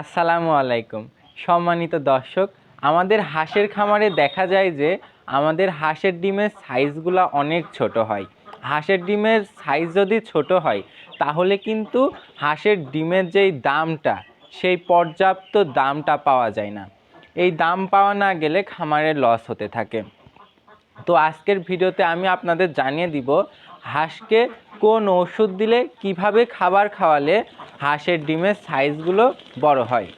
আসসালামু আলাইকুম। সম্মানিত দর্শক, আমাদের হাঁসের খামারে দেখা যায় যে, আমাদের হাঁসের ডিমের সাইজগুলো অনেক ছোট হয়। হাঁসের ডিমের সাইজ যদি ছোট হয়, তাহলে কিন্তু হাঁসের ডিমের যেই দামটা, সেই পর্যাপ্ত দামটা পাওয়া যায় না। এই দাম পাওয়া না গেলে খামারে লস হতে থাকে। তো আজকের ভিডিওতে আমি আপনাদের জানিয়ে দিব, হাঁসকে কোন ওষুধ দিলে, কীভাবে খাবার খাওয়ালে হাঁসের ডিমের সাইজগুলো বড় হয়।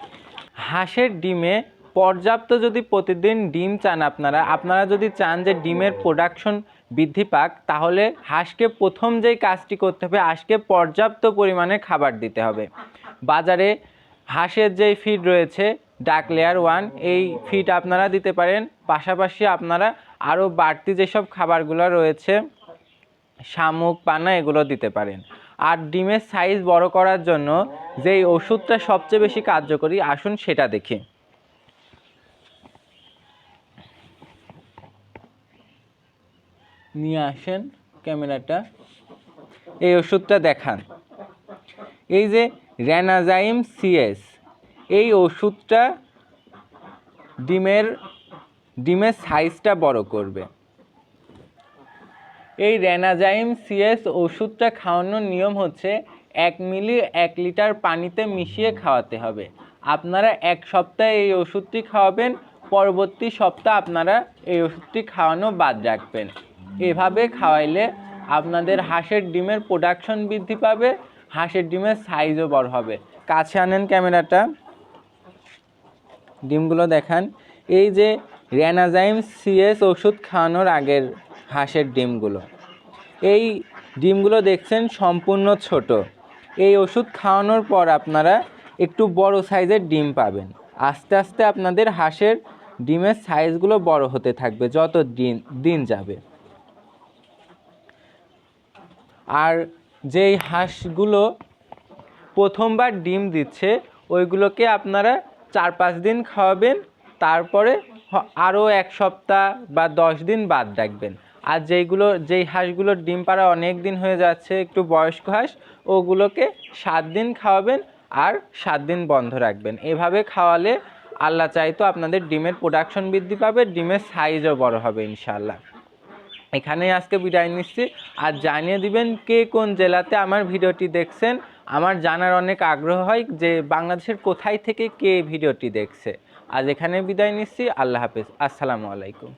হাঁসের ডিমে পর্যাপ্ত যদি প্রতিদিন ডিম চান আপনারা আপনারা যদি চান যে ডিমের প্রোডাকশন বৃদ্ধি পাক, তাহলে হাঁসকে প্রথম যেই কাজটি করতে হবে, হাঁসকে পর্যাপ্ত পরিমাণে খাবার দিতে হবে। বাজারে হাঁসের যেই ফিড রয়েছে, ডাক লেয়ার ওয়ান এই ফিড আপনারা দিতে পারেন। পাশাপাশি আপনারা আরও বাড়তি যেসব খাবারগুলো রয়েছে, শামুক পানা এগুলো দিতে পারেন। আর ডিমের সাইজ বড় করার জন্য যেই ওষুধটা সবচেয়ে বেশি কার্যকরী, আসুন সেটা দেখি। নিয়ে আসেন ক্যামেরাটা। এই ওষুধটা দেখান। এই যে র্যানাজাইম সিএস এই ওষুধটা ডিমের ডিমের সাইজটা বড় করবে। এই রেনাজাইম সিএস ওষুধটা খাওয়ানোর নিয়ম হচ্ছে এক মিলি এক লিটার পানিতে মিশিয়ে খাওয়াতে হবে। আপনারা এক সপ্তাহে এই ওষুধটি খাওয়াবেন, পরবর্তী সপ্তাহ আপনারা এই ওষুধটি খাওয়ানো বাদ রাখবেন। এভাবে খাওয়াইলে আপনাদের হাঁসের ডিমের প্রোডাকশন বৃদ্ধি পাবে, হাঁসের ডিমের সাইজও বড় হবে। কাছে আনেন ক্যামেরাটা। ডিমগুলো দেখান। এই যে রেনাজাইম সিএস ওষুধ খাওয়ানোর আগের হাঁসের ডিমগুলো। এই ডিমগুলো দেখছেন সম্পূর্ণ ছোট। এই ওষুধ খাওয়ানোর পর আপনারা একটু বড় সাইজের ডিম পাবেন। আস্তে আস্তে আপনাদের হাঁসের ডিমের সাইজগুলো বড় হতে থাকবে যত দিন দিন যাবে। আর যেই হাঁসগুলো প্রথমবার ডিম দিচ্ছে, ওইগুলোকে আপনারা চার পাঁচ দিন খাওয়াবেন, তারপরে আরও এক সপ্তাহ বা দশ দিন বাদ রাখবেন। আর যেইগুলো, যেই হাঁসগুলোর ডিম পাড়া অনেক দিন হয়ে যাচ্ছে, একটু বয়স্ক হাঁস, ওগুলোকে সাত দিন খাওয়াবেন আর সাত দিন বন্ধ রাখবেন। এভাবে খাওয়ালে আল্লাহ চাইতো আপনাদের ডিমের প্রোডাকশন বৃদ্ধি পাবে, ডিমের সাইজও বড় হবে ইনশাল্লাহ এখানেই আজকে বিদায় নিচ্ছি। আর জানিয়ে দিবেন কে কোন জেলাতে আমার ভিডিওটি দেখছেন। আমার জানার অনেক আগ্রহ হয় যে বাংলাদেশের কোথায় থেকে কে ভিডিওটি দেখছে। আজ এখানে বিদায় নিচ্ছি। আল্লাহ হাফেজ। আসসালামু আলাইকুম।